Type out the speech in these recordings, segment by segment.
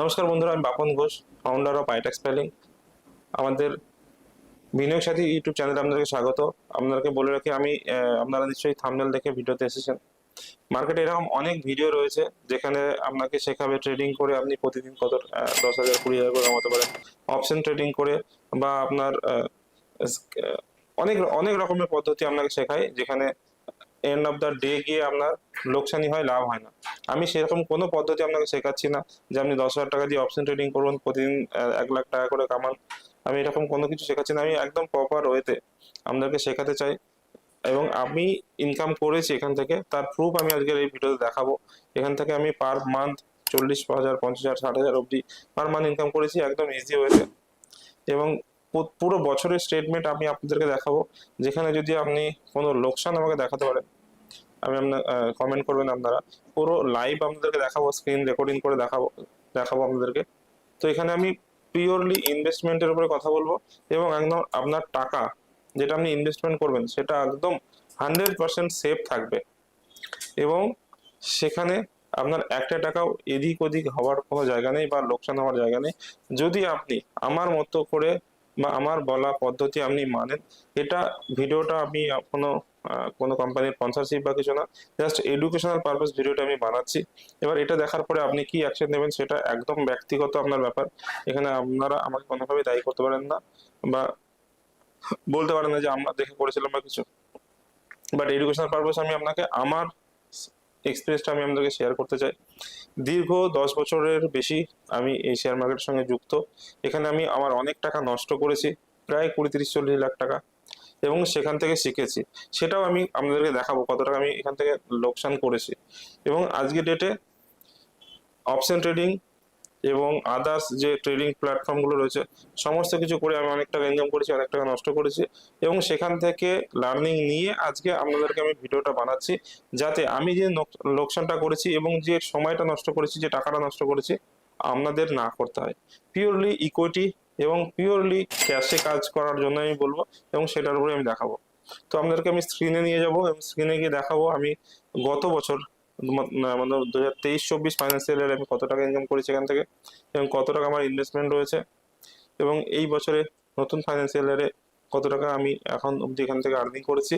নমস্কার বন্ধুরা, আমি বাপন ঘোষ ফাউন্ডার অফ আইটেক্স স্পেলিং আমাদের বিনিয়োগ সাথী ইউটিউব চ্যানেলে আপনাদেরকে স্বাগত। আপনাদেরকে বলে রাখি, আমি আপনারা নিশ্চয়ই থামনেল দেখে ভিডিওতে এসেছেন। মার্কেটে এরকম অনেক ভিডিও রয়েছে, যেখানে আপনাকে শেখাবে ট্রেডিং করে আপনি প্রতিদিন কত দশ হাজার, কুড়ি হাজার করে কমাতে পারেন। অপশন ট্রেডিং করে বা আপনার অনেক অনেক রকমের পদ্ধতি আপনাকে শেখায়, যেখানে এন্ড অফ দ্য ডে গিয়ে আপনার লোকসানি হয়, লাভ হয় না। আমি সেরকম কোনো পদ্ধতি আপনাকে শেখাচ্ছি না যে আপনি দশ হাজার টাকা দিয়ে অপশন ট্রেডিং করুন, প্রতিদিন এক লাখ টাকা করে কামান। আমি এরকম কোনো কিছু শেখাচ্ছি না, আমি একদম প্রপার ওয়েতে আপনাদেরকে শেখাতে চাই। এবং আমি ইনকাম করেছি এখান থেকে, তার প্রুফ আমি আজকের এই ভিডিওতে দেখাবো। এখান থেকে আমি পার মান্থ চল্লিশ হাজার, পঞ্চাশ হাজার, ষাট হাজার অবধি পার মান্থ ইনকাম করেছি, একদম ইজি ওয়েতে এবং পুরো বছরের স্টেটমেন্ট আমি আপনাদেরকে দেখাবো। যেখানে যদি আপনি কোনো লোকসান আমাকে দেখাতে পারেন, আমি আপনার কমেন্ট করবেন আপনারা। পুরো লাইভ আপনাদেরকে দেখাবো স্ক্রিন রেকর্ডিং করে দেখাবো দেখাবো আপনাদেরকে। তো এখানে আমি পিওরলি ইনভেস্টমেন্টের উপরে কথা বলব এবং একদম আপনার টাকা যেটা আপনি ইনভেস্টমেন্ট করবেন, সেটা একদম হান্ড্রেড পার্সেন্ট সেফ থাকবে। এবং সেখানে আপনার একটা টাকাও এদিক ওদিক হওয়ার কোনো জায়গা নেই বা লোকসান হওয়ার জায়গা নেই। যদি আপনি আমার মতো করে বা আমার বলা পদ্ধতি আপনি মানেন। এটা ভিডিওটা আমি কোনো কোনো কোম্পানির স্পন্সরশিপ বা কিছু না জাস্ট এডুকেশনাল পারপাস ভিডিওটা আমি বানাচ্ছি। এবার এটা দেখার পরে আপনি কি অ্যাকশন নেবেন সেটা একদম ব্যক্তিগত আপনার ব্যাপার। এখানে আপনারা আমাকে কোনোভাবে দায়ী করতে পারেন না বা বলতে পারেন না যে আমরা দেখে করেছিলাম বা কিছু। বাট এডুকেশনাল পারপাস আমি আপনাকে, আমার এক্সপিরিয়েন্সটা আমি আপনাদেরকে শেয়ার করতে চাই। দীর্ঘ দশ বছরের বেশি আমি এই শেয়ার মার্কেটের সঙ্গে যুক্ত। এখানে আমি আমার অনেক টাকা নষ্ট করেছি, প্রায় কুড়ি তিরিশ চল্লিশ লাখ টাকা। এবং সেখান থেকে শিখেছি। সেটাও আমি আপনাদেরকে দেখাবো কত টাকা আমি এখান থেকে লোকসান করেছি। এবং আজকে ডেটে অপশন ট্রেডিং এবং আদার্স যে ট্রেডিং প্ল্যাটফর্মগুলো রয়েছে, সমস্ত কিছু করে আমি অনেক টাকা ইনকাম করেছি, অনেক টাকা নষ্ট করেছি এবং সেখান থেকে লার্নিং নিয়ে আজকে আপনাদেরকে আমি ভিডিওটা বানাচ্ছি যাতে আমি যে লোকসানটা করেছি এবং যে সময়টা নষ্ট করেছি, যে টাকাটা নষ্ট করেছি, আপনাদের না করতে হয়। পিওরলি ইকুইটি এবং পিওরলি ক্যাশে কাজ করার জন্য আমি বলব এবং সেটার উপরে আমি দেখাবো। তো আপনাদেরকে আমি স্ক্রিনে নিয়ে যাব এবং স্ক্রিনে গিয়ে দেখাবো আমি গত বছর মানে দু হাজার তেইশ, চব্বিশ ফাইন্যান্সিয়াল ইয়ারে আমি কত টাকা ইনকাম করেছি এখান থেকে এবং কত টাকা আমার ইনভেস্টমেন্ট রয়েছে এবং এই বছরে নতুন ফাইন্যান্সিয়াল ইয়ারে কত টাকা আমি এখন অবধি এখান থেকে আর্নিং করেছি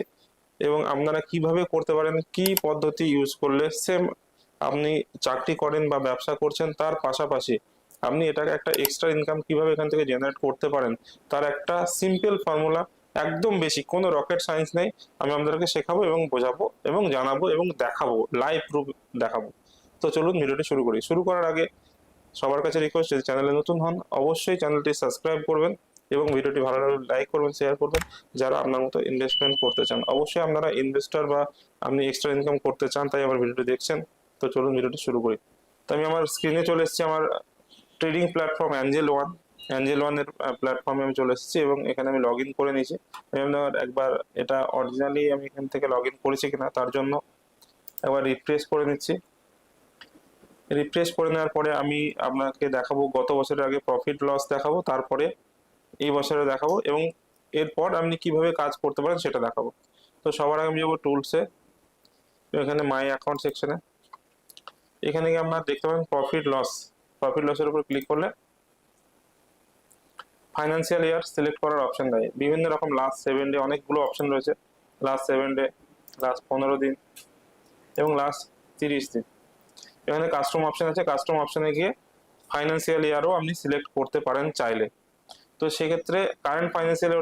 এবং আপনারা কীভাবে করতে পারেন, কি পদ্ধতি ইউজ করলে সেম আপনি চাকরি করেন বা ব্যবসা করছেন তার পাশাপাশি আপনি এটাকে একটা এক্সট্রা ইনকাম কীভাবে এখান থেকে জেনারেট করতে পারেন, তার একটা সিম্পল ফর্মুলা একদম বেশি। কোনো রকেট সায়েন্স নেই। আমি আপনাদেরকে শেখাবো এবং বোঝাবো এবং জানাব এবং দেখাবো। লাইভ প্রুফ দেখাবো। তো চলুন ভিডিওটি শুরু করি। শুরু করার আগে সবার কাছে রিকোয়েস্ট যদি চ্যানেলে নতুন হন, অবশ্যই চ্যানেলটি সাবস্ক্রাইব করবেন এবং ভিডিওটি ভালো লাগলে লাইক করবেন শেয়ার করবেন। যারা আপনার মতো ইনভেস্টমেন্ট করতে চান, অবশ্যই আপনারা ইনভেস্টর বা আপনি এক্সট্রা ইনকাম করতে চান, তাই আমার ভিডিওটি দেখছেন। তো চলুন ভিডিওটি শুরু করি। তো আমি আমার স্ক্রিনে চলে এসেছি, আমার trading platform Angel One Angel ওয়ানের প্ল্যাটফর্মে আমি চলে এসেছি এবং এখানে আমি লগ ইন করে নিয়েছি। একবার এটা অরিজিনালি আমি এখান থেকে লগ ইন করেছি কিনা, তার জন্য একবার রিফ্রেশ করে নিচ্ছি। রিফ্রেশ করে নেওয়ার পরে আমি আপনাকে দেখাবো, গত বছরের আগে প্রফিট লস দেখাবো, তারপরে এই বছরে দেখাবো এবং এরপর আপনি কীভাবে কাজ করতে পারেন সেটা দেখাবো। তো সবার আগে আমি যাব টুলসে এখানে মাই অ্যাকাউন্ট সেকশনে এখানে গিয়ে আপনার দেখতে পাবেন প্রফিট লস প্রফিট লসের উপর ক্লিক করলে ফাইন্যান্সিয়াল ইয়ার সিলেক্ট করার অপশন দেয় বিভিন্ন রকম লাস্ট সেভেন ডে অনেকগুলো অপশন রয়েছে। লাস্ট সেভেন ডে লাস্ট পনেরো দিন এবং লাস্ট তিরিশ দিন। এখানে কাস্টম অপশন আছে। কাস্টম অপশনে গিয়ে ফাইন্যান্সিয়াল ইয়ারও আপনি সিলেক্ট করতে পারেন চাইলে। তো সেক্ষেত্রে কারেন্ট ফাইন্যান্সিয়াল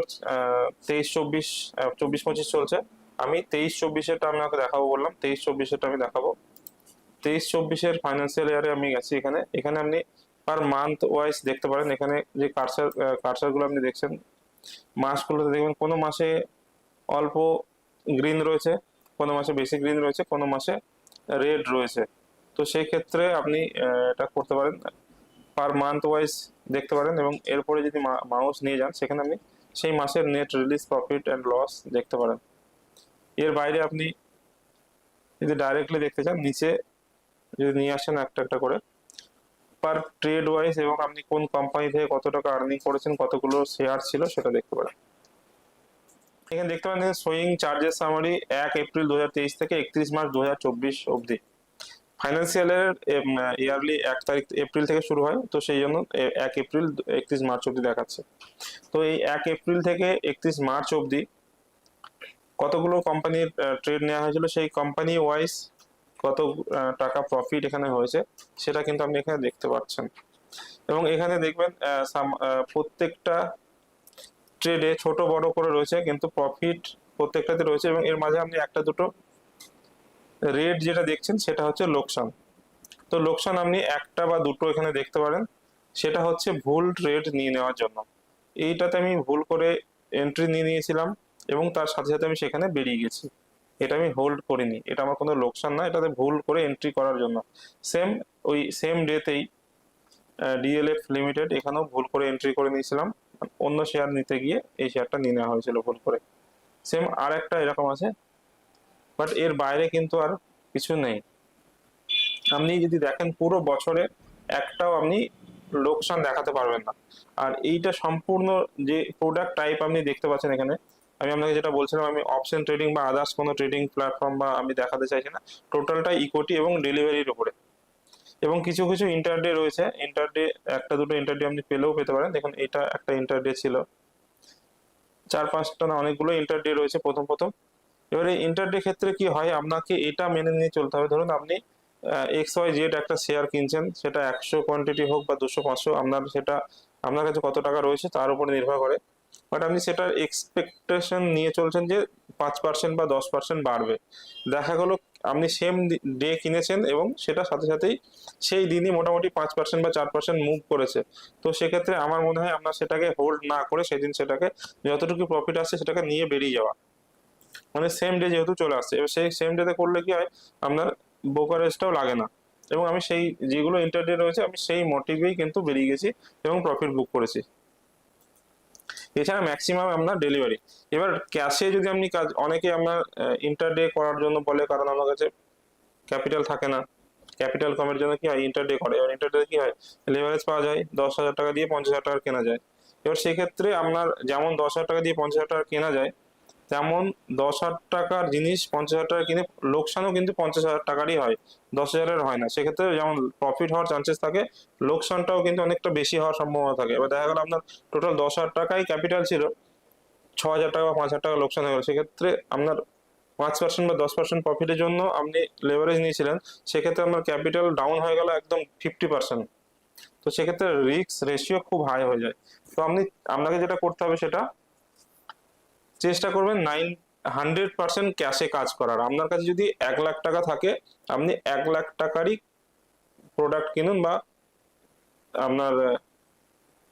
তেইশ, চব্বিশ চব্বিশ, পঁচিশ চলছে। আমি তেইশ, চব্বিশেরটা আপনাকে দেখাবো বললাম। তেইশ, চব্বিশেরটা আমি দেখাবো। তেইশ, চব্বিশের ফাইন্যান্সিয়াল ইয়ারে আমি গেছি এখানে। এখানে আপনি পার মান্থ ওয়াইজ দেখতে পারেন। এখানে যে কার্সার কার্সারগুলো আপনি দেখছেন, মাসগুলোতে দেখবেন কোনো মাসে অল্প গ্রিন রয়েছে, কোনো মাসে বেশি গ্রিন রয়েছে, কোনো মাসে রেড রয়েছে। তো সেই ক্ষেত্রে আপনি এটা করতে পারেন। পার মান্থ ওয়াইজ দেখতে পারেন এবং এরপরে যদি মাউস নিয়ে যান, সেখানে আপনি সেই মাসের net realised profit and loss দেখতে পারেন। এর বাইরে আপনি যদি ডাইরেক্টলি দেখতে চান, নিচে যদি নিয়ে আসেন একটা একটা করে পার ট্রেড ওয়াইজ এবং আপনি কোন কোম্পানি থেকে কত টাকা আর্নিং করেছেন, কতগুলো শেয়ার ছিল সেটা দেখতে পারেন। এখানে দেখতে পারেন সোয়িং চার্জেস সামারি এক এপ্রিল দু থেকে একত্রিশ মার্চ দু অবধি। ফাইন্যান্সিয়ালের ইয়ারলি এক তারিখ এপ্রিল থেকে শুরু হয়, তো সেই জন্য এক এপ্রিল একত্রিশ মার্চ অবধি দেখাচ্ছে। তো এই এক এপ্রিল থেকে একত্রিশ মার্চ অবধি কতগুলো কোম্পানির ট্রেড নেওয়া হয়েছিল, সেই কোম্পানি ওয়াইজ কত টাকা প্রফিট এখানে হয়েছে, সেটা কিন্তু আপনি এখানে দেখতে পাচ্ছেন। এবং এখানে দেখবেন প্রত্যেকটা ট্রেডে ছোট বড় করে রয়েছে, কিন্তু প্রফিট প্রত্যেকটাতে রয়েছে এবং এর মাঝে আপনি একটা দুটো রেট যেটা দেখছেন, সেটা হচ্ছে লোকসান। তো লোকসান আপনি একটা বা দুটো এখানে দেখতে পারেন, সেটা হচ্ছে ভুল ট্রেড নিয়ে নেওয়ার জন্য। এইটাতে আমি ভুল করে এন্ট্রি নিয়ে নিয়েছিলাম এবং তার সাথে সাথে আমি সেখানে বেরিয়ে গেছি। এটা আমি হোল্ড করিনি। এটা আমার কোনো লোকসান না, এটাতে ভুল করে এন্ট্রি করার জন্য। সেম ওই সেম ডেতেই ডিএলএফ লিমিটেড এখানেও ভুল করে এন্ট্রি করে নিয়েছিলাম। অন্য শেয়ার নিতে গিয়ে এই শেয়ারটা নিয়ে নেওয়া হয়েছিল ভুল করে। সেম আর একটা এরকম আছে বাট এর বাইরে কিন্তু আর কিছু নেই। আপনি যদি দেখেন পুরো বছরে একটাও আপনি লোকসান দেখাতে পারবেন না। আর এইটা সম্পূর্ণ যে প্রোডাক্ট টাইপ আপনি দেখতে পাচ্ছেন এখানে আমি আপনাকে যেটা বলছিলাম, আমি অপশন ট্রেডিং বা আদার্স কোনো ট্রেডিং প্ল্যাটফর্ম বা আমি দেখাতে চাইছি না। টোটালটা ইকুইটি এবং ডেলিভারির উপরে। এবং কিছু কিছু ইন্টারডে রয়েছে। ইন্টারডে একটা, দুটো ইন্টারডে আপনি পেলেও পেতে পারেন। দেখুন, এটা একটা ইন্টারডে ছিল। চার, পাঁচটা না, অনেকগুলো ইন্টারডে রয়েছে প্রথম প্রথম। এবারে ইন্টারডে ক্ষেত্রে কি হয়? আপনাকে এটা মেনে নিয়ে চলতে হবে। ধরুন, আপনি এক্স ওয়াই জেড একটা শেয়ার কিনছেন। সেটা একশো কোয়ান্টিটি হোক বা দুশো, পাঁচশো, আপনার সেটা, আপনার কাছে কত টাকা রয়েছে, তার উপর নির্ভর করে। বাট আপনি সেটার এক্সপেকটেশন নিয়ে চলছেন যে পাঁচ পার্সেন্ট বা দশ পার্সেন্ট বাড়বে। দেখা গেলো, আপনি সেম ডে কিনেছেন এবং সেটা সাথে সাথেই সেই দিনই মোটামুটি পাঁচ পার্সেন্ট বা চার পার্সেন্ট মুভ করেছে। তো সেক্ষেত্রে আমার মনে হয় আপনার সেটাকে হোল্ড না করে সেদিন সেটাকে যতটুকু প্রফিট আসছে সেটাকে নিয়ে বেরিয়ে যাওয়া। মানে সেম ডে যেহেতু চলে আসছে। এবার সেই সেম ডেতে করলে কি হয়, আপনার ব্রোকারেজটাও লাগে না। এবং আমি সেই যেগুলো ইন্টারডে রয়েছে, আমি সেই মোটিভেই কিন্তু বেরিয়ে গেছি এবং প্রফিট বুক করেছি। এছাড়া ম্যাক্সিমাম আপনার ডেলিভারি এবার ক্যাশে যদি আপনি কাজ অনেকে আপনার ইন্টারডে করার জন্য বলে, কারণ আমার কাছে ক্যাপিটাল থাকে না। ক্যাপিটাল কমের জন্য কি হয়? ইন্টারডে করে। এবার ইন্টারডে কি হয়? লেভারেজ পাওয়া যায়। দশ হাজার টাকা দিয়ে পঞ্চাশ হাজার টাকা কেনা যায়। এবার সেক্ষেত্রে আপনার যেমন দশ হাজার টাকা দিয়ে পঞ্চাশ হাজার টাকা কেনা যায় তেমন দশ হাজার টাকার জিনিস পঞ্চাশ হাজার টাকা কিনে, লোকসানও কিন্তু পঞ্চাশ হাজার টাকারই হয়, দশ হাজারের হয় না। সেক্ষেত্রে যেমন প্রফিট হওয়ার চান্সেস থাকে, লোকসানটাও কিন্তু অনেকটা বেশি হওয়ার সম্ভাবনা থাকে। এবার দেখা গেল আপনার টোটাল দশ হাজার টাকাই ক্যাপিটাল ছিল, ছ হাজার টাকা বা পাঁচ হাজার টাকা লোকসান হয়ে গেল। সেক্ষেত্রে আপনার পাঁচ পার্সেন্ট বা দশ পার্সেন্ট প্রফিটের জন্য আপনি লেভারেজ নিয়েছিলেন, সেক্ষেত্রে আপনার ক্যাপিটাল ডাউন হয়ে গেল একদম ফিফটি পার্সেন্ট তো সেক্ষেত্রে রিস্ক রেশিও খুব হাই হয়ে যায়। তো আপনি, আপনাকে যেটা করতে হবে সেটা চেষ্টা করবেন নাইন হান্ড্রেড পার্সেন্ট ক্যাশে কাজ করার। আপনার কাছে যদি এক লাখ টাকা থাকে, আপনি এক লাখ টাকারই প্রোডাক্ট কিনুন বা আপনার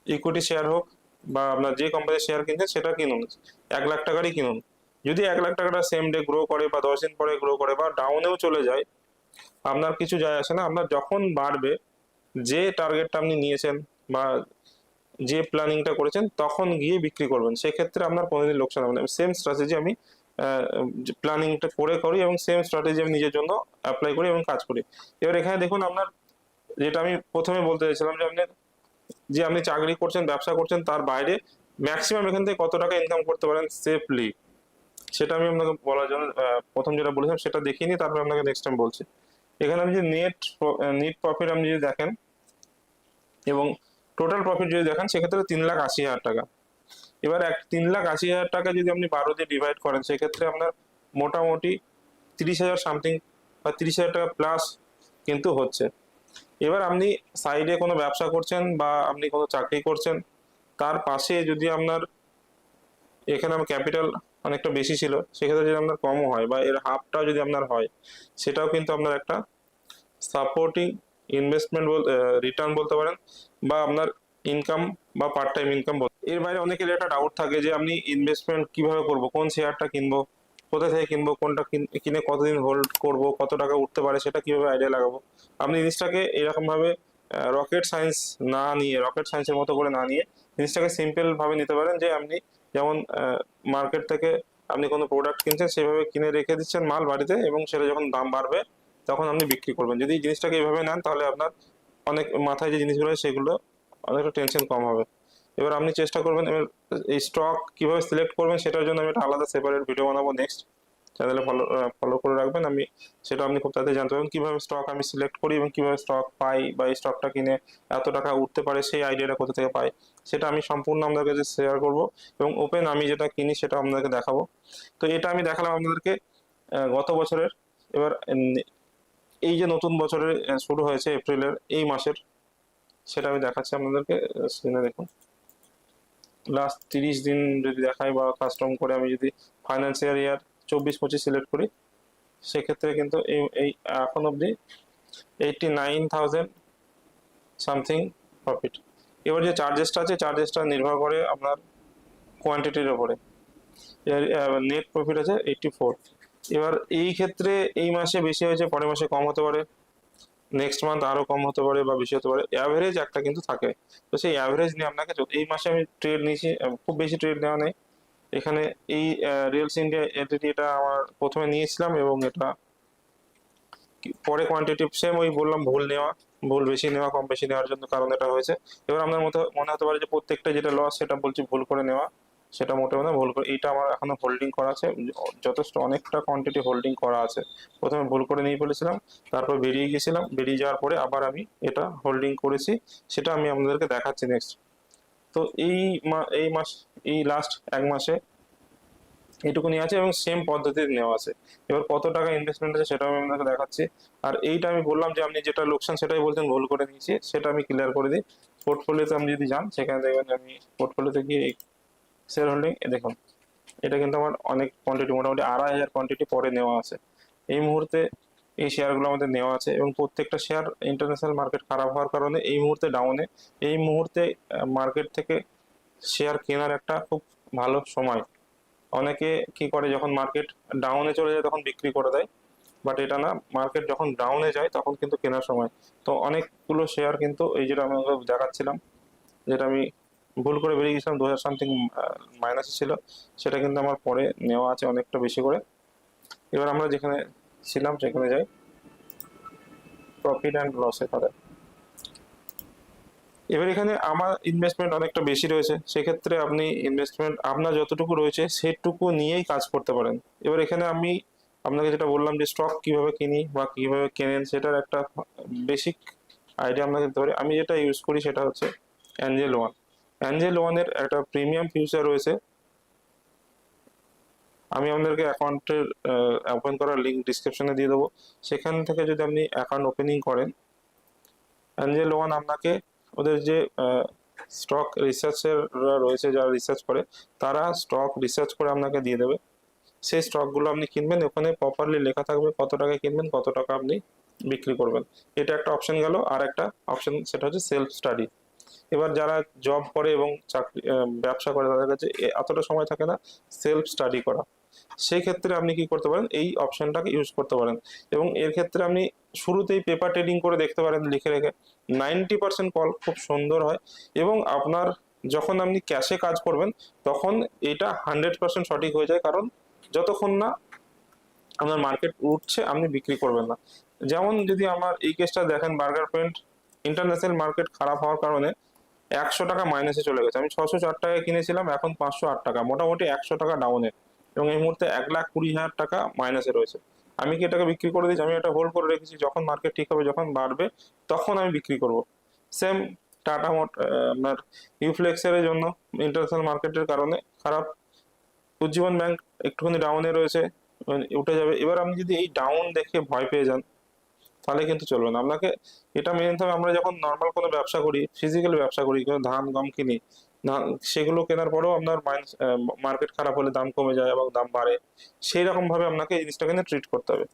ইকুইটি শেয়ার হোক বা আপনার যে কোম্পানির শেয়ার কিনছেন সেটা কিনুন। এক লাখ টাকারই কিনুন। যদি এক লাখ টাকাটা সেম ডে গ্রো করে বা দশ দিন পরে গ্রো করে বা ডাউনেও চলে যায়, আপনার কিছু যায় আসে না। আপনার যখন বাড়বে, যে টার্গেটটা আপনি নিয়েছেন বা যে প্ল্যানিংটা করেছেন, তখন গিয়ে বিক্রি করবেন। সেক্ষেত্রে আপনার কোনোদিন লোকসান হবে না। সেম স্ট্র্যাটেজি আমি প্ল্যানিংটা করে করি এবং সেম স্ট্র্যাটেজি আমি নিজের জন্য অ্যাপ্লাই করি এবং কাজ করি। এবার এখানে দেখুন আপনার, যেটা আমি প্রথমে বলতে চাইছিলাম যে আপনার, যে আপনি চাকরি করছেন, ব্যবসা করছেন, তার বাইরে ম্যাক্সিমাম এখান থেকে কত টাকা ইনকাম করতে পারেন সেফলি সেটা আমি আপনাকে বলার জন্য প্রথম যেটা বলেছিলাম সেটা দেখিয়ে নিই তারপরে আপনাকে নেক্সট টাইম বলছি। এখানে আপনি যে নেট নেট প্রফিট আপনি যদি দেখেন এবং টোটাল প্রফিট যদি দেখেন, সেক্ষেত্রে তিন লাখ আশি হাজার টাকা। এবার এক, তিন লাখ আশি হাজার টাকা যদি আপনি বারো দিয়ে ডিভাইড করেন, সেক্ষেত্রে আপনার মোটামুটি তিরিশ হাজার সামথিং বা তিরিশ হাজার টাকা প্লাস কিন্তু হচ্ছে। এবার আপনি সাইডে কোনো ব্যবসা করছেন বা আপনি কোনো চাকরি করছেন, তার পাশে যদি আপনার এখানে আমার ক্যাপিটাল অনেকটা বেশি ছিল, সেক্ষেত্রে যদি আপনার কমও হয় বা এর হাফটাও যদি আপনার হয়, সেটাও কিন্তু আপনার একটা সাপোর্টিং ইনভেস্টমেন্ট রিটার্ন বলতে পারেন, বা আপনার ইনকাম বা পার্ট টাইম ইনকাম বল, এর বাইরে অনেকের একটা ডাউট থাকে যে আপনি ইনভেস্টমেন্ট কীভাবে করব, কোন শেয়ারটা কিনবো, কোথা থেকে কিনবো, কোনটা কিনে কতদিন হোল্ড করব, কত টাকা উঠতে পারে, সেটা কীভাবে আইডিয়া লাগাবো, আপনি জিনিসটাকে এরকম ভাবে রকেট সায়েন্স না নিয়ে রকেট সায়েন্সের মতো করে না নিয়ে জিনিসটাকে সিম্পল ভাবে নিতে পারেন যে আপনি যেমন মার্কেট থেকে আপনি কোনো প্রোডাক্ট কিনছেন, সেভাবে কিনে রেখে দিচ্ছেন মাল বাড়িতে এবং সেটা যখন দাম বাড়বে তখন আপনি বিক্রি করবেন। যদি জিনিসটাকে এইভাবে নেন, তাহলে আপনার অনেক মাথায় যে জিনিসগুলো সেগুলো অনেকটা টেনশন কম হবে। এবার আপনি চেষ্টা করবেন, এবার এই স্টক কীভাবে সিলেক্ট করবেন, সেটার জন্য আমি একটা আলাদা সেপারেট ভিডিও বানাবো নেক্সট চ্যানেলে ফলো ফলো করে রাখবেন। আমি, সেটা আপনি খুব তাড়াতাড়ি জানতে পারবেন কীভাবে স্টক আমি সিলেক্ট করি এবং কীভাবে স্টক পাই বা এই স্টকটা কিনে এত টাকা উঠতে পারে, সেই আইডিয়াটা কোথা থেকে পাই, সেটা আমি সম্পূর্ণ আপনাদের কাছে শেয়ার করব। এবং ওপেন আমি যেটা কিনি, সেটা আপনাদেরকে দেখাবো। তো এটা আমি দেখালাম আপনাদেরকে গত বছরের। এবার এই যে নতুন বছরে শুরু হয়েছে এপ্রিলের এই মাসের, সেটা আমি দেখাচ্ছি আপনাদেরকে স্ক্রিনে দেখুন। লাস্ট তিরিশ দিন যদি দেখাই বা কাস্টম করে আমি যদি ফাইন্যান্সিয়াল ইয়ার চব্বিশ পঁচিশ সিলেক্ট করি, সেক্ষেত্রে কিন্তু এই এই, এখন অবধি eighty nine thousand something profit এবার যে চার্জেসটা আছে চার্জেসটা নির্ভর করে আপনার কোয়ান্টিটির ওপরে নেট প্রফিট আছে এইটটি ফোর এবার এই ক্ষেত্রে এই মাসে বেশি হয়েছে, পরের মাসে কম হতে পারে। নেক্সট মান্থ আরও কম হতে পারে বা বেশি হতে পারে। অ্যাভারেজ একটা কিন্তু থাকে। তো সেই অ্যাভারেজ নিয়ে আপনাকে এই মাসে আমি ট্রেড নিয়েছি খুব বেশি ট্রেড নেওয়া নেই। এখানে এই রিয়েলস ইন্ডিয়া এন্টিটি এটা আমার প্রথমে নিয়েছিলাম এবং এটা পরে কোয়ান্টিটি সেম ওই বললাম, ভুল নেওয়া। ভুল বেশি নেওয়া, কম বেশি নেওয়ার জন্য কারণ এটা হয়েছে। এবার আপনার মতো মনে হতে পারে যে প্রত্যেকটা যেটা লস সেটা বলছি ভুল করে নেওয়া। সেটা মোটেও না ভুল করে, এইটা আমার এখনও হোল্ডিং করা আছে, যথেষ্ট অনেকটা কোয়ান্টিটি হোল্ডিং করা আছে। প্রথমে ভুল করে নিয়ে ফেলেছিলাম, তারপর বেরিয়ে গেছিলাম, বেরিয়ে যাওয়ার পরে আবার আমি এটা হোল্ডিং করেছি, সেটা আমি আপনাদেরকে দেখাচ্ছি নেক্সট তো এই এই মাস, এই লাস্ট এক মাসে এইটুকুনি আছে এবং সেম পদ্ধতিতে নেওয়া আছে। এবার কত টাকা ইনভেস্টমেন্ট আছে সেটাও আমি আপনাকে দেখাচ্ছি। আর এইটা আমি বললাম যে আপনি যেটা লোকসান সেটাই বলছেন, ভুল করে নিয়েছি, সেটা আমি ক্লিয়ার করে দিই। পোর্টফোলিওতে আপনি যদি যান, সেখানে দেখবেন আমি পোর্টফোলিওতে গিয়ে শেয়ার হোল্ডিং দেখুন, এটা কিন্তু আমার অনেক কোয়ান্টিটি মোটামুটি আড়াই হাজার কোয়ান্টিটি পরে নেওয়া আছে। এই মুহূর্তে এই শেয়ারগুলো আমাদের নেওয়া আছে এবং প্রত্যেকটা শেয়ার ইন্টারন্যাশনাল মার্কেট খারাপ হওয়ার কারণে এই মুহূর্তে ডাউনে এই মুহূর্তে মার্কেট থেকে শেয়ার কেনার একটা খুব ভালো সময়। অনেকে কি করে, যখন মার্কেট ডাউনে চলে যায় তখন বিক্রি করে দেয় বাট এটা না মার্কেট যখন ডাউনে যায় তখন কিন্তু কেনার সময়। তো অনেকগুলো শেয়ার কিন্তু এই যেটা আমি দেখাচ্ছিলাম, যেটা আমি ভুল করে বেরিয়ে গেছিলাম, দু হাজার সামথিং মাইনাসে ছিল। সেটা কিন্তু আমার পরে নেওয়া আছে অনেকটা বেশি করে। এবার আমরা যেখানে ছিলাম, সেখানে যাই। প্রফিট অ্যান্ড লসের কথা এবার এখানে আমার ইনভেস্টমেন্ট অনেকটা বেশি রয়েছে। সেক্ষেত্রে আপনি ইনভেস্টমেন্ট আপনার যতটুকু রয়েছে, সেটুকু নিয়েই কাজ করতে পারেন। এবার এখানে আমি আপনাকে যেটা বললাম যে স্টক কীভাবে কিনি বা কীভাবে কেনেন, সেটার একটা বেসিক আইডিয়া আপনাকে দিতে পারি। আমি যেটা ইউজ করি, সেটা হচ্ছে অ্যাঞ্জেল ওয়ান অ্যাঞ্জেল ওয়ানের একটা প্রিমিয়াম ফিউচার রয়েছে। আমি আপনাদেরকে অ্যাকাউন্টের ওপেন করার লিঙ্ক ডিসক্রিপশনে দিয়ে দেবো। সেখান থেকে যদি আপনি অ্যাকাউন্ট ওপেনিং করেন, অ্যাঞ্জেল ওয়ান আপনাকে ওদের যে স্টক রিসার্চের রয়েছে, যারা রিসার্চ করে, তারা স্টক রিসার্চ করে আপনাকে দিয়ে দেবে। সেই স্টকগুলো আপনি কিনবেন, ওখানে প্রপারলি লেখা থাকবে কত টাকা কিনবেন, কত টাকা আপনি বিক্রি করবেন। এটা একটা অপশন গেল। আর একটা অপশন সেটা হচ্ছে সেলফ স্টাডি এবার যারা জব করে এবং চাকরি ব্যবসা করে, তাদের কাছে এতটা সময় থাকে না সেলফ স্টাডি করা। সেই ক্ষেত্রে আপনি কি করতে পারেন? এই অপশনটাকে ইউজ করতে পারেন। এবং এর ক্ষেত্রে আপনি শুরুতেই পেপার ট্রেডিং করে দেখতে পারেন, লিখে রেখে। নাইনটি পার্সেন্ট কল খুব সুন্দর হয়। এবং আপনার যখন আপনি ক্যাশে কাজ করবেন, তখন এটা হান্ড্রেড পার্সেন্ট সঠিক হয়ে যায়। কারণ যতক্ষণ না আপনার মার্কেট উঠছে, আপনি বিক্রি করবেন না। যেমন যদি আমার এই কেসটা দেখেন বার্গার পয়েন্ট ইন্টারন্যাশনাল মার্কেট খারাপ হওয়ার কারণে একশো টাকা মাইনাসে চলে গেছে। আমি ছশো চার টাকায় কিনেছিলাম, এখন পাঁচশো আট টাকা। মোটামুটি একশো টাকা ডাউনে এবং এই মুহূর্তে এক লাখ কুড়ি হাজার টাকা মাইনাসে রয়েছে। আমি কি এটাকে বিক্রি করে দিয়েছি? আমি এটা হোল্ড করে রেখেছি। যখন মার্কেট ঠিক হবে, যখন বাড়বে, তখন আমি বিক্রি করব। সেম টাটা মোট আপনার ইউফ্লেক্সের জন্য ইন্টারন্যাশনাল মার্কেটের কারণে খারাপ। উজ্জীবন ব্যাংক একটুখানি ডাউনে রয়েছে উঠে যাবে। এবার আপনি যদি এই ডাউন দেখে ভয় পেয়ে যান তাহলে কিন্তু চলবে না। আপনাকে এটা মেনে নিতে হবে, আমরা যখন নর্মাল কোনো ব্যবসা করি ফিজিক্যাল ব্যবসা করি, কোনো ধান, গম কিনি সেগুলো কেনার পরেও আপনার মার্কেট খারাপ হলে দাম কমে যায় এবং দাম বাড়ে। সেই রকমভাবে আপনাকে এই জিনিসটা কিন্তু ট্রিট করতে হবে।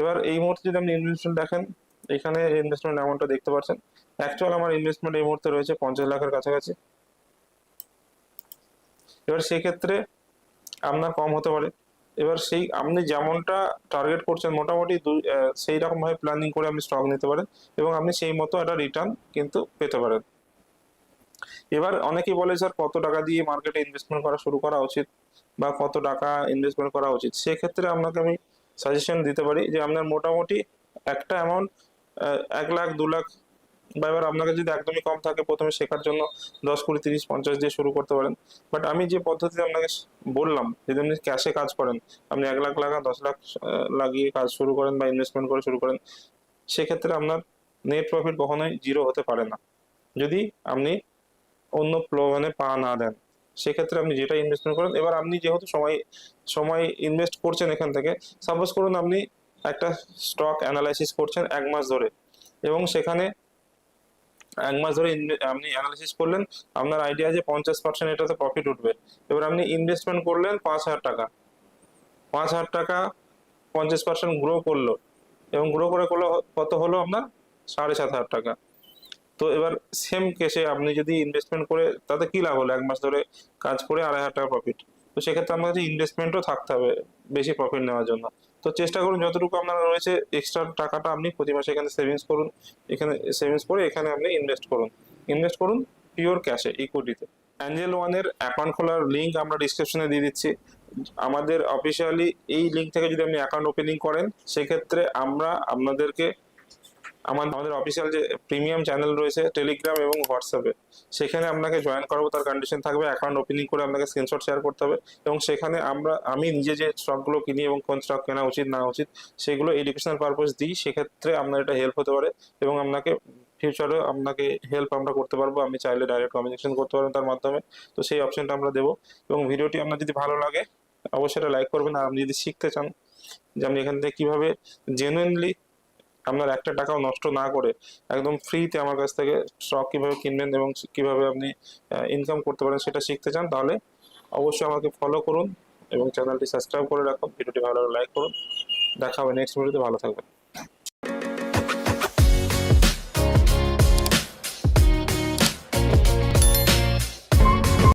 এবার এই মুহূর্তে যদি আপনি ইনভেস্টমেন্ট দেখেন, এখানে ইনভেস্টমেন্ট অ্যামাউন্টটা দেখতে পাচ্ছেন। অ্যাকচুয়াল আমার ইনভেস্টমেন্ট এই মুহূর্তে রয়েছে পঞ্চাশ লাখের কাছাকাছি। এবার সেক্ষেত্রে আপনার কম হতে পারে। এবার সেই আপনি যেমনটা টার্গেট করছেন, মোটামুটি সেই রকম ভাবে প্ল্যানিং করে আপনি স্টক নিতে পারেন এবং আপনি সেই মতো একটা রিটার্ন কিন্তু পেতে পারেন। এবার অনেকেই বলে, স্যার, কত টাকা দিয়ে মার্কেটে ইনভেস্টমেন্ট করা শুরু করা উচিত বা কত টাকা ইনভেস্টমেন্ট করা উচিত? সেক্ষেত্রে আপনাকে আমি সাজেশন দিতে পারি যে, আপনার মোটামুটি একটা অ্যামাউন্ট এক লাখ, দু লাখ বা এবার আপনাকে যদি একদমই কম থাকে, প্রথমে শেখার জন্য দশ কুড়ি, তিরিশ, পঞ্চাশ দিয়ে শুরু করতে পারেন। বাট আমি যে পদ্ধতিতে আপনাকে বললাম যদি আপনি ক্যাশে কাজ করেন, আপনি এক লাখ লাগা দশ লাখ লাগিয়ে কাজ শুরু করেন বা ইনভেস্টমেন্ট করে শুরু করেন, সেক্ষেত্রে আপনার নেট প্রফিট কখনোই জিরো হতে পারে না। যদি আপনি অন্য মানে পা না দেন, সেক্ষেত্রে আপনি যেটা ইনভেস্টমেন্ট করেন, এবার আপনি যেহেতু সময় সময় ইনভেস্ট করছেন এখান থেকে সাপোজ করুন আপনি একটা স্টক অ্যানালাইসিস করছেন এক মাস ধরে, এবং সেখানে এক মাস ধরে আপনি অ্যানালাইসিস করলেন, আপনার আইডিয়া যে পঞ্চাশ পার্সেন্ট এটাতে প্রফিট উঠবে। এবার আপনি ইনভেস্টমেন্ট করলেন পাঁচ হাজার টাকা। পাঁচ হাজার টাকা পঞ্চাশ পার্সেন্ট গ্রো করল। এবং গ্রো করে করল কত হলো আপনার? সাড়ে সাত হাজার টাকা। তো এবার সেম কেসে আপনি যদি ইনভেস্টমেন্ট করে, তাতে কি লাভ হলো? এক মাস ধরে কাজ করে আড়াই হাজার টাকা প্রফিট তো সেক্ষেত্রে আপনার কাছে ইনভেস্টমেন্টও থাকতে হবে বেশি প্রফিট নেওয়ার জন্য। তো চেষ্টা করুন যতটুকু আপনার রয়েছে এক্সট্রা টাকাটা আপনি প্রতি মাসে এখানে সেভিংস করুন, এখানে সেভিংস করে এখানে আপনি ইনভেস্ট করুন। ইনভেস্ট করুন পিওর ক্যাশে ইকুইটিতে অ্যাঞ্জেল ওয়ানের অ্যাকাউন্ট খোলার লিঙ্ক আমরা ডিসক্রিপশনে দিয়ে দিচ্ছি। আমাদের অফিসিয়ালি এই লিঙ্ক থেকে যদি আপনি অ্যাকাউন্ট ওপেনিং করেন, সেক্ষেত্রে আমরা আপনাদেরকে আমার- আমাদের অফিসিয়াল যে প্রিমিয়াম চ্যানেল রয়েছে টেলিগ্রাম এবং হোয়াটসঅ্যাপে সেখানে আপনাকে জয়েন করাবো, তার কন্ডিশন থাকবে অ্যাকাউন্ট ওপেনিং করে আপনাকে স্ক্রিনশট শেয়ার করতে হবে এবং সেখানে আমরা, আমি নিজে যে স্টকগুলো কিনি এবং কোন স্টক কেনা উচিত, না উচিত, সেগুলো এডুকেশনাল পারপাস দিই, সেক্ষেত্রে আপনার এটা হেল্প হতে পারে এবং আপনাকে ফিউচারে আপনাকে হেল্প আমরা করতে পারব, আমি চাইলে ডাইরেক্ট কমিউনিকেশন করতে পারবেন তার মাধ্যমে, তো সেই অপশনটা আমরা দেবো এবং ভিডিওটি আপনার যদি ভালো লাগে, অবশ্যই লাইক করবেন, আর আপনি যদি শিখতে চান যে আপনি এখান থেকে কীভাবে জেনুইনলি আপনার একটা টাকাও নষ্ট না করে একদম ফ্রিতে আমার কাছ থেকে স্টক কীভাবে কিনবেন এবং কীভাবে আপনি ইনকাম করতে পারেন সেটা শিখতে চান, তাহলে অবশ্যই আমাকে ফলো করুন এবং চ্যানেলটি সাবস্ক্রাইব করে রাখুন। ভিডিওটি ভালো লাইক করুন। দেখা হবে নেক্সট ভিডিওতে ভালো থাকবেন।